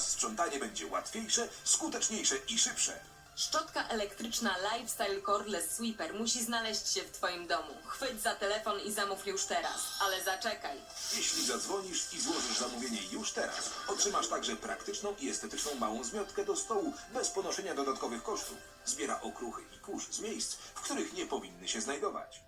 Teraz sprzątanie będzie łatwiejsze, skuteczniejsze i szybsze. Szczotka elektryczna Lifestyle Cordless Sweeper musi znaleźć się w Twoim domu. Chwyć za telefon i zamów już teraz. Ale zaczekaj. Jeśli zadzwonisz i złożysz zamówienie już teraz, otrzymasz także praktyczną i estetyczną małą zmiotkę do stołu bez ponoszenia dodatkowych kosztów. Zbiera okruchy i kurz z miejsc, w których nie powinny się znajdować.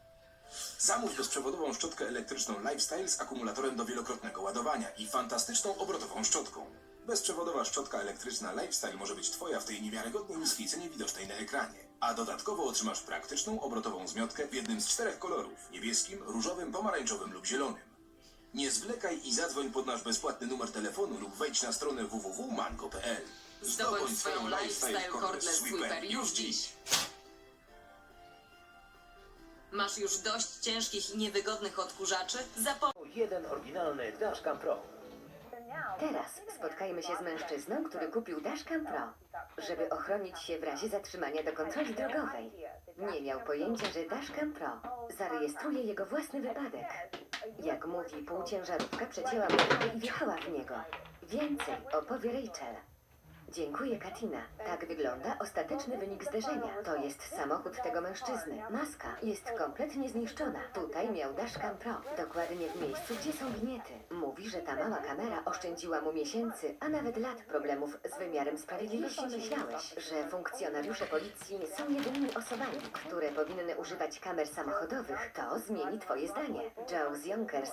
Zamów bezprzewodową szczotkę elektryczną Lifestyle z akumulatorem do wielokrotnego ładowania i fantastyczną obrotową szczotką. Bezprzewodowa szczotka elektryczna Lifestyle może być Twoja w tej niewiarygodnie niskiej cenie widocznej na ekranie. A dodatkowo otrzymasz praktyczną obrotową zmiotkę w jednym z czterech kolorów niebieskim, różowym, pomarańczowym lub zielonym. Nie zwlekaj i zadzwoń pod nasz bezpłatny numer telefonu lub wejdź na stronę www.mango.pl. Zdobądź swoją Lifestyle Cordless Sweeper już dziś. Masz już dość ciężkich i niewygodnych odkurzaczy? Zapomnij. Jeden oryginalny Dashcam Pro. Teraz spotkajmy się z mężczyzną, który kupił Dashcam Pro, żeby ochronić się w razie zatrzymania do kontroli drogowej. Nie miał pojęcia, że Dashcam Pro zarejestruje jego własny wypadek. Jak mówi, półciężarówka przecięła mu i wjechała w niego. Więcej opowie Rachel. Dziękuję, Katina. Tak wygląda ostateczny wynik zderzenia. To jest samochód tego mężczyzny. Maska jest kompletnie zniszczona. Tutaj miał dashcam pro. Dokładnie w miejscu, gdzie są winiety. Mówi, że ta mała kamera oszczędziła mu miesięcy, a nawet lat problemów z wymiarem sprawiedliwości. Myślałeś, że funkcjonariusze policji są jedynymi osobami, które powinny używać kamer samochodowych. To zmieni twoje zdanie. Joe Yonkers